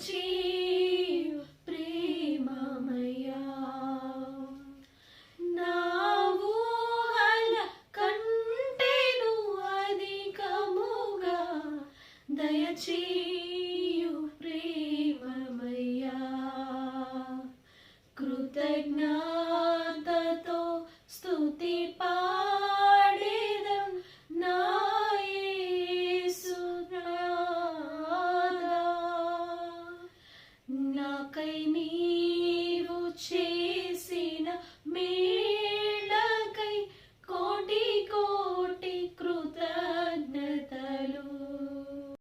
విడిచి ప్రేమమయ్యా. నా ఊహల కంటేను అధికముగా దయచేయు ప్రేమమయ్యా. కృతజ్ఞా 给你。